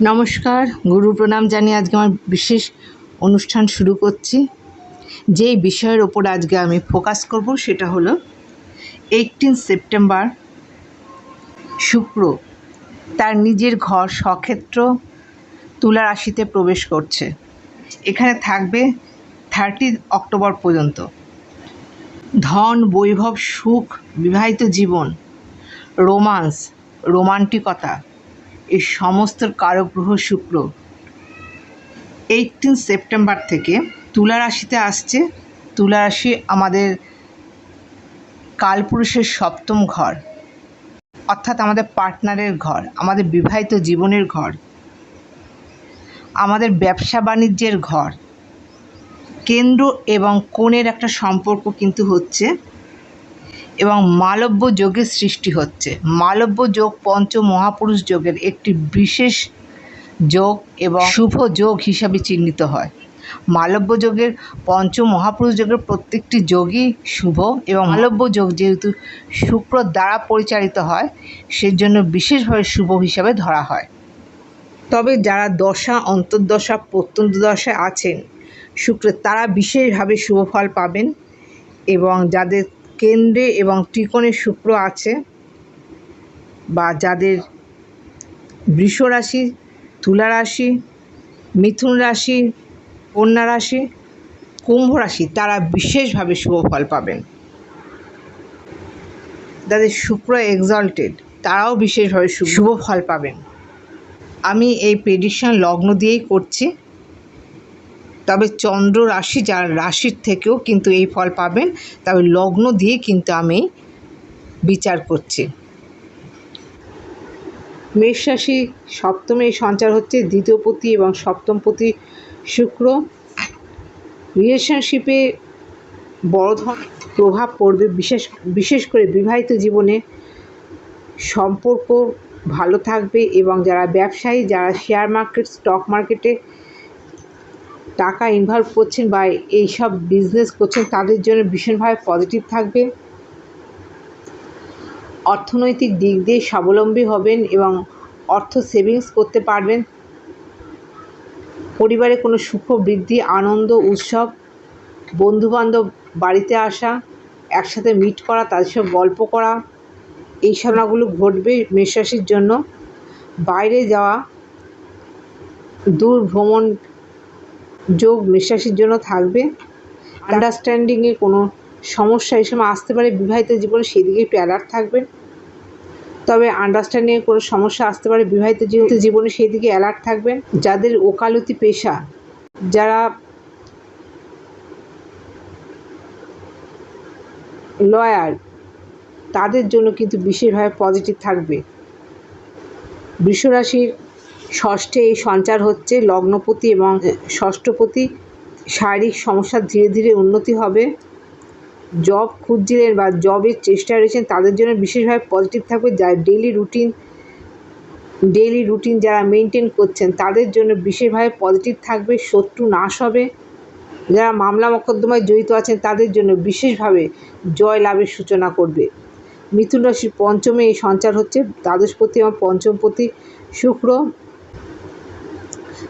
নমস্কার, গুরু প্রণাম জানিয়ে আজকে আমার বিশেষ অনুষ্ঠান শুরু করছি। যেই বিষয়ের ওপর আজকে আমি ফোকাস করব সেটা হলো এইটিন সেপ্টেম্বর শুক্র তার নিজের ঘর সক্ষেত্র তুলা রাশিতে প্রবেশ করছে। এখানে থাকবে থার্টি অক্টোবর পর্যন্ত। ধন, বৈভব, সুখ, বিবাহিত জীবন, রোমান্স, রোমান্টিকতা এই সমস্ত কারক গ্রহ শুক্র এইটিন সেপ্টেম্বর থেকে তুলা রাশিতে আসছে। তুলা রাশি আমাদের কালপুরুষের সপ্তম ঘর, অর্থাৎ আমাদের পার্টনারের ঘর, আমাদের বিবাহিত জীবনের ঘর, আমাদের ব্যবসা বাণিজ্যের ঘর। কেন্দ্র এবং কোণের একটা সম্পর্ক কিন্তু হচ্ছে এবং মালব্য যোগের সৃষ্টি হচ্ছে। মালব্য যোগ পঞ্চ মহাপুরুষ যোগের একটি বিশেষ যোগ এবং শুভ যোগ হিসাবে চিহ্নিত হয়। মালব্য যোগের পঞ্চ মহাপুরুষ যোগের প্রত্যেকটি যোগই শুভ এবং মালব্য যোগ যেহেতু শুক্র দ্বারা পরিচালিত হয়, সেজন্য বিশেষভাবে শুভ হিসাবে ধরা হয়। তবে যারা দশা, অন্তর্দশা প্রত্যন্ত দশায় আছেন, শুক্রের তারা বিশেষভাবে শুভ ফল পাবেন এবং যাদের কেন্দ্রে এবং ত্রিকোণে শুক্র আছে বা যাদের বৃষ রাশি, তুলা রাশি, মিথুন রাশি, কন্যা রাশি, কুম্ভ রাশি, তারা বিশেষভাবে শুভ ফল পাবেন। যাদের শুক্র এক্সল্টেড তারাও বিশেষভাবে শুভ ফল পাবেন। আমি এই প্রেডিকশন লগ্ন দিয়েই করছি। তবে চন্দ্র রাশি যার রাশির থেকেও কিন্তু এই ফল পাবেন, তবে লগ্ন দিয়ে কিন্তু আমি বিচার করছি। মেষ রাশি সপ্তমে সঞ্চার হচ্ছে, দ্বিতীয় পতি এবং সপ্তম পতি শুক্র। রিলেশনশিপে বড় ধরনের প্রভাব পড়বে, বিশেষ বিশেষ করে বিবাহিত জীবনে। সম্পর্ক ভালো থাকবে এবং যারা ব্যবসায়ী, যারা শেয়ার মার্কেট স্টক মার্কেটে টাকা ইনভলভ করছেন বা এইসব বিজনেস করছেন, তাদের জন্য ভীষণভাবে পজিটিভ থাকবে। অর্থনৈতিক দিক দিয়ে স্বাবলম্বী হবেন এবং অর্থ সেভিংস করতে পারবেন। পরিবারে কোনো সুখ বৃদ্ধি, আনন্দ, উৎসব, বন্ধুবান্ধব বাড়িতে আসা, একসাথে মিট করা, তাদের সঙ্গে গল্প করা, এই সবগুলো ঘটবে মেষরাশির জন্য। বাইরে যাওয়া, দূর ভ্রমণ যোগ মেষরাশির জন্য থাকবে। আন্ডারস্ট্যান্ডিংয়ে কোনো সমস্যা এই সময় আসতে পারে বিবাহিত জীবনে সেদিকে একটু অ্যালার্ট থাকবেন। তবে আন্ডারস্ট্যান্ডিংয়ে কোনো সমস্যা আসতে পারে বিবাহিত জীব- জীবনে সেই দিকে অ্যালার্ট থাকবেন। যাদের ওকালতি পেশা যারা লয়ার তাদের জন্য কিন্তু বিশেষভাবে পজিটিভ থাকবে। বৃষরাশির ষষ্ঠে এই সঞ্চার হচ্ছে লগ্নপতি এবং ষষ্ঠপতি শারীরিক সমস্যা ধীরে ধীরে উন্নতি হবে। জব খুঁজছিলেন বা জবের চেষ্টা রয়েছেন, তাদের জন্য বিশেষভাবে পজিটিভ থাকবে। যা ডেলি রুটিন ডেলি রুটিন যারা মেনটেন করছেন, তাদের জন্য বিশেষভাবে পজিটিভ থাকবে, শত্রু নাশ হবে। যারা মামলা মোকদ্দমায় জড়িত আছেন, তাদের জন্য বিশেষভাবে জয় লাভের সূচনা করবে। মিথুন রাশির পঞ্চমে এই সঞ্চার হচ্ছে, দ্বাদশপতি এবং পঞ্চমপতি শুক্র।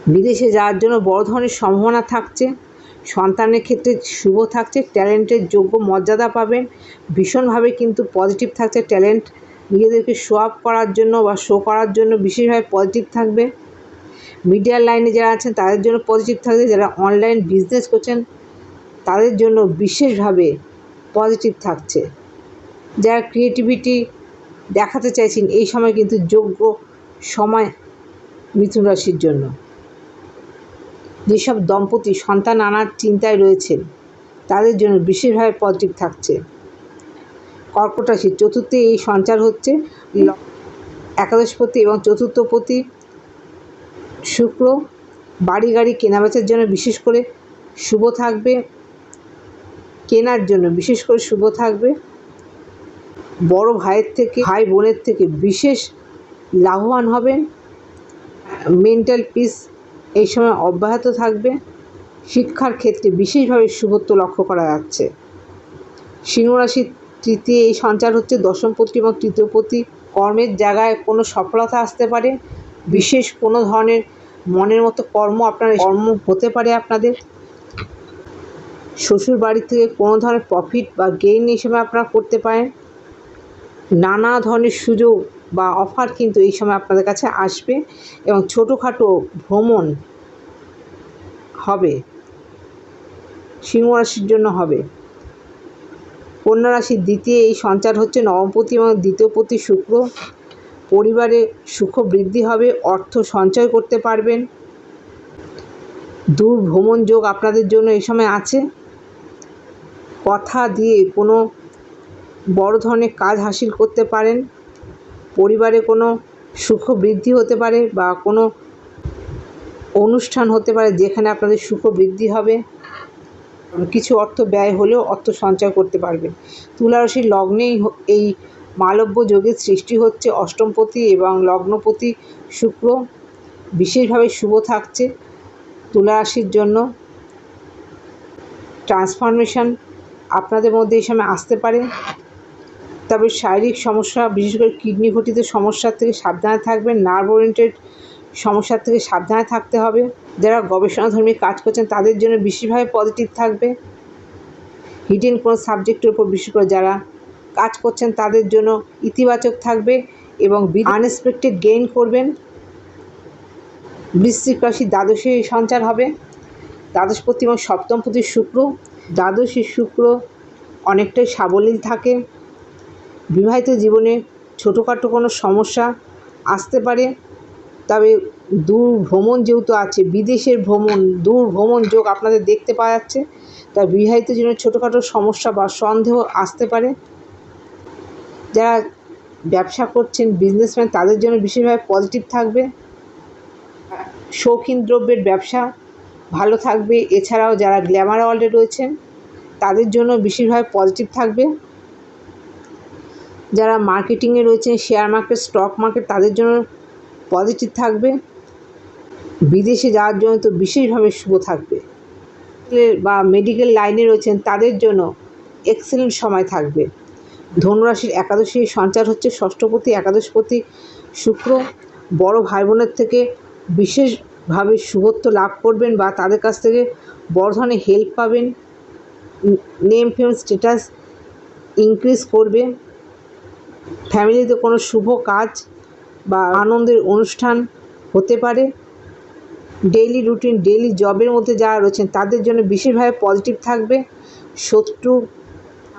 বিদেশে যাওয়ার জন্য বড় ধরনের সম্ভাবনা থাকছে। সন্তানের ক্ষেত্রে শুভ থাকছে, ট্যালেন্টের যোগ্য মর্যাদা পাবেন ভীষণভাবে কিন্তু পজিটিভ থাকছে ট্যালেন্ট। নিজেদেরকে শো আপ করার জন্য বা শো করার জন্য বিশেষভাবে পজিটিভ থাকবে। মিডিয়ার লাইনে যারা আছেন, তাদের জন্য পজিটিভ থাকবে যারা অনলাইন বিজনেস করছেন, তাদের জন্য বিশেষভাবে পজিটিভ থাকছে। যারা ক্রিয়েটিভিটি দেখাতে চাইছেন, এই সময় কিন্তু যোগ্য সময় মিথুন রাশির জন্য। যেসব দম্পতি সন্তান আনার চিন্তায় রয়েছেন, তাদের জন্য বিশেষভাবে পজিটিভ থাকছে। কর্কট রাশি চতুর্থে এই সঞ্চার হচ্ছে। একাদশপতি এবং চতুর্থপতি শুক্র বাড়ি গাড়ি কেনাবেচার জন্য বিশেষ করে শুভ থাকবে। কেনার জন্য বিশেষ করে শুভ থাকবে। বড় ভাইয়ের থেকে, ভাই বোনের থেকে বিশেষ লাভবান হবেন। মেন্টাল পিস এই সময় অব্যাহত থাকবে। শিক্ষার ক্ষেত্রে বিশেষভাবে শুভত্ব লক্ষ্য করা যাচ্ছে। সিংহরাশির তৃতীয় এই সঞ্চার হচ্ছে দশমপতি এবং তৃতীয় তৃতীয়পতি কর্মের জায়গায় কোনো সফলতা আসতে পারে। বিশেষ কোনো ধরনের মনের মতো কর্ম আপনার, কর্ম হতে পারে আপনাদের। শ্বশুর বাড়ি থেকে কোনো ধরনের প্রফিট বা গেইন হিসেবে আপনারা করতে পারেন। নানা ধরনের সুযোগ বা অফার কিন্তু এই সময় আপনাদের কাছে আসবে এবং ছোটোখাটো ভ্রমণ হবে, সিংহ রাশির জন্য হবে। কন্যা রাশির দ্বিতীয় এই সঞ্চার হচ্ছে নবমপতি এবং দ্বিতীয়পতি শুক্র। পরিবারে সুখ বৃদ্ধি হবে, অর্থ সঞ্চয় করতে পারবেন। দূর ভ্রমণ যোগ আপনাদের জন্য এই সময় আছে। কথা দিয়ে কোনো বড় ধরনের কাজ হাসিল করতে পারেন। পরিবারে কোনো সুখ বৃদ্ধি হতে পারে বা কোনো অনুষ্ঠান হতে পারে যেখানে আপনাদের সুখ বৃদ্ধি হবে, কিছু অর্থ ব্যয় হলেও অর্থ সঞ্চয় করতে পারবেন। তুলা রাশির লগ্নেই এই মালব্য যোগের সৃষ্টি হচ্ছে অষ্টমপতি এবং লগ্নপতি শুক্র। বিশেষভাবে শুভ থাকছে তুলা রাশির জন্য। ট্রান্সফরমেশন আপনাদের মধ্যে এই সময় আসতে পারে। তবে শারীরিক সমস্যা, বিশেষ করে কিডনি ঘটিত সমস্যার থেকে সাবধানে থাকবেন নার্ভ ওরিয়েন্টেড সমস্যার থেকে সাবধানে থাকতে হবে। যারা গবেষণাধর্মী কাজ করছেন, তাদের জন্য বিশেষভাবে পজিটিভ থাকবে। হিডেন কোনো সাবজেক্টের উপর বিশেষ করে যারা কাজ করছেন, তাদের জন্য ইতিবাচক থাকবে এবং আনএক্সপেক্টেড গেইন করবেন। বৃশ্চিক রাশি দ্বাদশে সঞ্চার হবে। দ্বাদশ দ্বাদশপতি এবং সপ্তমপতি শুক্র। দ্বাদশী শুক্র অনেকটাই সাবলীল থাকে। বিবাহিত জীবনে ছোটোখাটো কোনো সমস্যা আসতে পারে, তবে দূর ভ্রমণ যেহেতু আছে, বিদেশের ভ্রমণ দূর ভ্রমণ যোগ আপনাদের দেখতে পাওয়া যাচ্ছে, তাই বিবাহিত জীবনে ছোটোখাটো সমস্যা বা সন্দেহ আসতে পারে। যারা ব্যবসা করছেন বিজনেসম্যান তাদের জন্য বিশেষভাবে পজিটিভ থাকবে। শৌখিন দ্রব্যের ব্যবসা ভালো থাকবে, এছাড়াও যারা গ্ল্যামার ওয়ার্ল্ডে রয়েছেন, তাদের জন্য বিশেষভাবে পজিটিভ থাকবে। যারা মার্কেটিংয়ে রয়েছেন শেয়ার মার্কেট স্টক মার্কেট তাদের জন্য পজিটিভ থাকবে। বিদেশে যাওয়ার জন্য তো বিশেষভাবে শুভ থাকবে। বা মেডিকেল লাইনে রয়েছেন, তাদের জন্য এক্সেলেন্ট সময় থাকবে। ধনুরাশির একাদশী সঞ্চার হচ্ছে ষষ্ঠপতি, একাদশপতি শুক্র। বড় ভাই বোনের থেকে বিশেষভাবে শুভত্ব লাভ করবেন বা তাদের কাছ থেকে বড় ধরনের হেল্প পাবেন। নেম ফেম স্ট্যাটাস ইনক্রিজ করবে। ফ্যামিলিতে কোনো শুভ কাজ বা আনন্দের অনুষ্ঠান হতে পারে। ডেইলি রুটিন ডেইলি জবের মধ্যে যারা রয়েছেন, তাদের জন্য বিশেষভাবে পজিটিভ থাকবে। শত্রু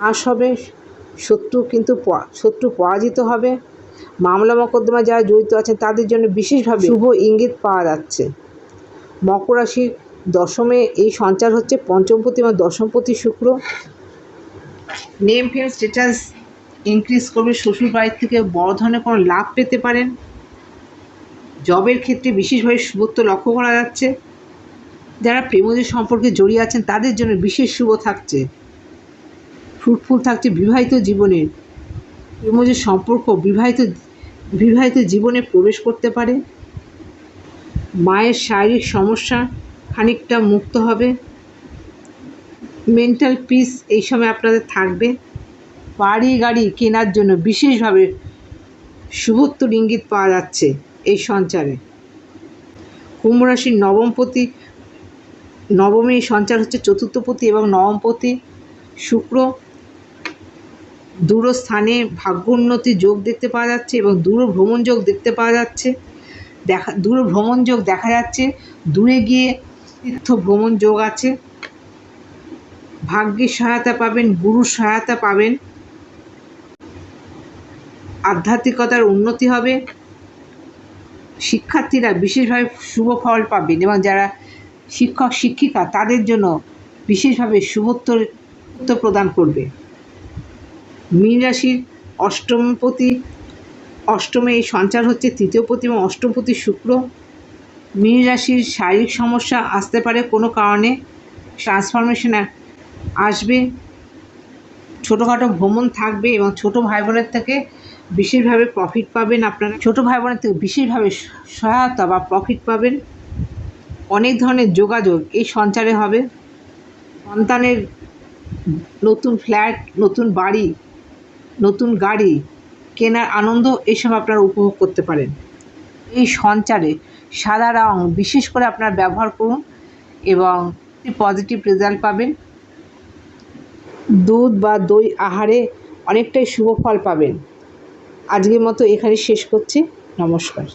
নাশ হবে, শত্রু কিন্তু শত্রু পরাজিত হবে। মামলা মকদ্দমা যারা জড়িত আছেন, তাদের জন্য বিশেষভাবে শুভ ইঙ্গিত পাওয়া যাচ্ছে। মকর রাশির দশমে এই সঞ্চার হচ্ছে পঞ্চমপতি এবং দশমপতি শুক্র। নেম ফেম স্ট্যাটাস ইনক্রিজ করবে, শ্বশুর বাড়ির থেকে বড় ধরনের কোনো লাভ পেতে পারেন? জবের ক্ষেত্রে বিশেষভাবে শুভত্ব লক্ষ্য করা যাচ্ছে। যারা প্রেমজ সম্পর্কে জড়িয়ে আছেন, তাদের জন্য বিশেষ শুভ থাকছে। ফ্রুটফুল থাকছে বিবাহিত জীবনের প্রেমজ সম্পর্ক বিবাহিত বিবাহিত জীবনে প্রবেশ করতে পারে। মায়ের শারীরিক সমস্যা খানিকটা মুক্ত হবে। মেন্টাল পিস এই সময় আপনাদের থাকবে। বাড়ি গাড়ি কেনার জন্য বিশেষভাবে শুভত্বর ইঙ্গিত পাওয়া যাচ্ছে এই সঞ্চারে। কুম্ভ রাশির নবমপতি নবমে সঞ্চার হচ্ছে চতুর্থপতি এবং নবমপতি শুক্র দূরস্থানে ভাগ্য উন্নতি যোগ দেখতে পাওয়া যাচ্ছে এবং দূর ভ্রমণ যোগ দেখতে পাওয়া যাচ্ছে। দেখা দূর ভ্রমণ যোগ দেখা যাচ্ছে, দূরে গিয়ে তীর্থ ভ্রমণ যোগ আছে। ভাগ্যের সহায়তা পাবেন, গুরুর সহায়তা পাবেন। আধ্যাত্মিকতার উন্নতি হবে। শিক্ষার্থীরা বিশেষভাবে শুভ ফল পাবেন এবং যারা শিক্ষক, শিক্ষিকা, তাদের জন্য বিশেষভাবে শুভত্ব প্রদান করবে। মীন রাশির অষ্টমপতি, অষ্টমে এই সঞ্চার হচ্ছে তৃতীয়পতি এবং অষ্টমপতি শুক্র। মীন রাশির শারীরিক সমস্যা আসতে পারে কোনো কারণে। ট্রান্সফরমেশন আসবে। ছোটোখাটো ভ্রমণ থাকবে এবং ছোট ভাই বোনের থেকে বিশেষভাবে প্রফিট পাবেন আপনারা। ছোটো ভাই বোনের থেকে বিশেষভাবে সহায়তা বা প্রফিট পাবেন। অনেক ধরনের যোগাযোগ এই সঞ্চারে হবে। সন্তানের নতুন ফ্ল্যাট নতুন বাড়ি, নতুন গাড়ি কেনার আনন্দ এইসব আপনারা উপভোগ করতে পারেন। এই সঞ্চারে সাদা রং বিশেষ করে আপনারা ব্যবহার করুন এবং পজিটিভ রেজাল্ট পাবেন। দুধ বা দই আহারে অনেকটাই শুভ ফল পাবেন। আজকের মতো এখানে শেষ করছি। নমস্কার।